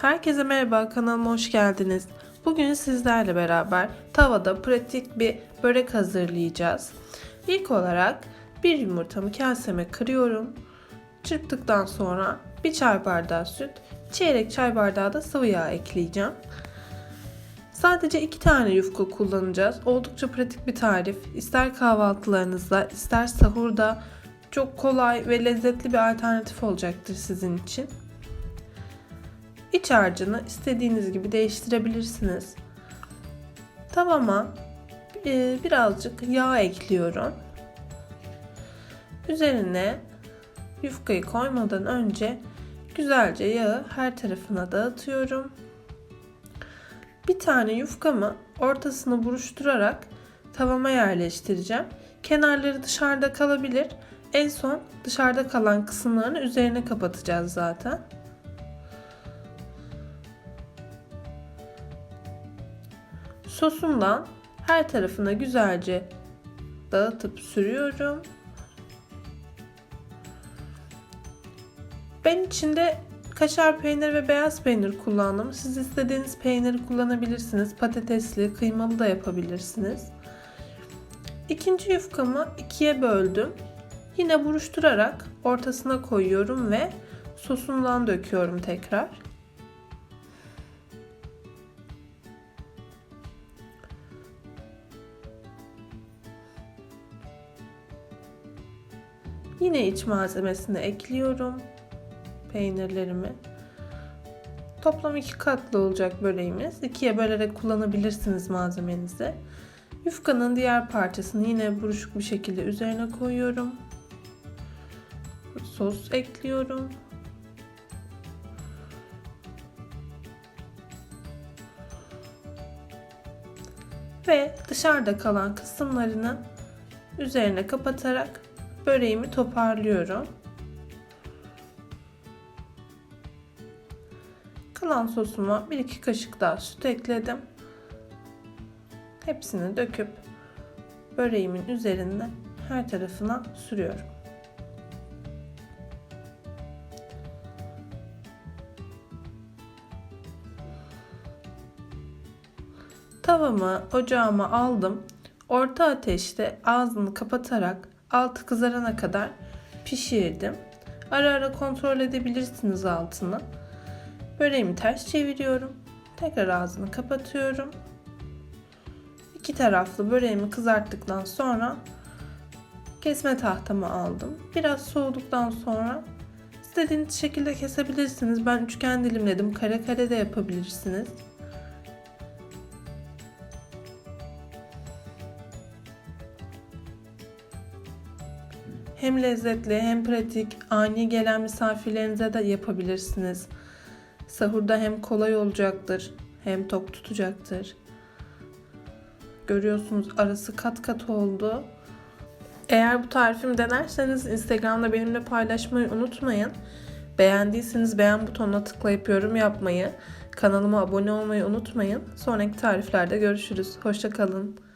Herkese merhaba, kanalıma hoş geldiniz. Bugün sizlerle beraber tavada pratik bir börek hazırlayacağız. İlk olarak bir yumurtamı kaseme kırıyorum. Çırptıktan sonra bir çay bardağı süt, çeyrek çay bardağı da sıvı yağ ekleyeceğim. Sadece iki tane yufka kullanacağız. Oldukça pratik bir tarif. İster kahvaltılarınızda, ister sahurda çok kolay ve lezzetli bir alternatif olacaktır sizin için. İç harcını istediğiniz gibi değiştirebilirsiniz. Tavama e, birazcık yağ ekliyorum. Üzerine yufkayı koymadan önce güzelce yağı her tarafına dağıtıyorum. Bir tane yufkamı ortasını buruşturarak tavama yerleştireceğim. Kenarları dışarıda kalabilir. En son dışarıda kalan kısımlarını üzerine kapatacağız zaten. Sosundan her tarafına güzelce dağıtıp sürüyorum. Ben içinde kaşar peynir ve beyaz peynir kullandım. Siz istediğiniz peyniri kullanabilirsiniz. Patatesli, kıymalı da yapabilirsiniz. İkinci yufkamı ikiye böldüm. Yine buruşturarak ortasına koyuyorum ve sosundan döküyorum tekrar. Yine iç malzemesini ekliyorum. Peynirlerimi. Toplam iki katlı olacak böreğimiz. İkiye bölerek kullanabilirsiniz malzemenizi. Yufkanın diğer parçasını yine buruşuk bir şekilde üzerine koyuyorum. Sos ekliyorum. Ve dışarıda kalan kısımlarını üzerine kapatarak böreğimi toparlıyorum. Kalan sosuma 1-2 kaşık daha süt ekledim. Hepsini döküp böreğimin üzerinde her tarafına sürüyorum. Tavamı ocağıma aldım. Orta ateşte ağzını kapatarak altı kızarana kadar pişirdim. Ara ara kontrol edebilirsiniz altını. Böreğimi ters çeviriyorum. Tekrar ağzını kapatıyorum. İki taraflı böreğimi kızarttıktan sonra kesme tahtamı aldım. Biraz soğuduktan sonra istediğiniz şekilde kesebilirsiniz. Ben üçgen dilimledim. Kare kare de yapabilirsiniz. Hem lezzetli hem pratik, ani gelen misafirlerinize de yapabilirsiniz. Sahurda hem kolay olacaktır hem tok tutacaktır. Görüyorsunuz arası kat kat oldu. Eğer bu tarifimi denerseniz Instagram'da benimle paylaşmayı unutmayın. Beğendiyseniz beğen butonuna tıklayıp yorum yapmayı, kanalıma abone olmayı unutmayın. Sonraki tariflerde görüşürüz. Hoşçakalın.